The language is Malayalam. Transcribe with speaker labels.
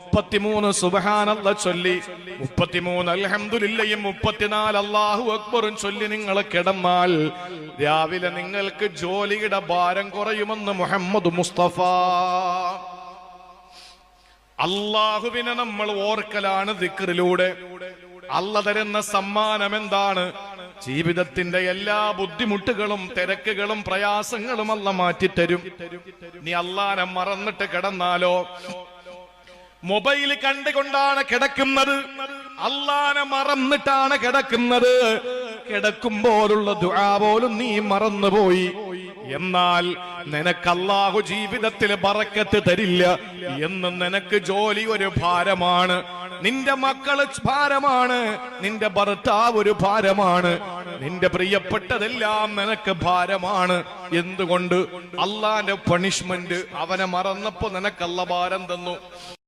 Speaker 1: മുപ്പത്തിമൂന്ന് സുബഹാനല്ല ചൊല്ലി. മുപ്പത്തിമൂന്ന് അൽഹംദുലില്ലയും മുപ്പത്തിനാല് അള്ളാഹു അക്ബറും ചൊല്ലി നിങ്ങൾ കിടന്നാൽ രാവിലെ നിങ്ങൾക്ക് ജോലിയുടെ ഭാരം കുറയുമെന്ന് മുഹമ്മദ് മുസ്തഫ. അള്ളാഹുവിനെ നമ്മൾ ഓർക്കലാണ് ദിക്റിലൂടെ. അല്ല തരുന്ന സമ്മാനം എന്താണ്? ജീവിതത്തിന്റെ എല്ലാ ബുദ്ധിമുട്ടുകളും തിരക്കുകളും പ്രയാസങ്ങളും അല്ല മാറ്റിത്തരും. നീ അള്ളാനെ മറന്നിട്ട് കിടന്നാലോ? മൊബൈൽ കണ്ടുകൊണ്ടാണ് കിടക്കുന്നത്. അള്ളാനെ മറന്നിട്ടാണ് കിടക്കുന്നത്. കിടക്കുമ്പോഴുള്ള ദുആ പോലും നീ മറന്നുപോയി. എന്നാൽ നിനക്ക് അള്ളാഹു ജീവിതത്തിൽ ബറക്കത്ത് തരില്ല എന്ന് നിനക്ക് ജോലി ഒരു ഭാരമാണ്. നിന്റെ മക്കൾ ഭാരമാണ്. നിന്റെ ഭർത്താവ് ഒരു ഭാരമാണ്. നിന്റെ പ്രിയപ്പെട്ടതെല്ലാം നിനക്ക് ഭാരമാണ്. എന്തുകൊണ്ട്? അള്ളാന്റെ പണിഷ്മെന്റ് അവനെ മറന്നപ്പോ നിനക്കല്ല ഭാരം തന്നു.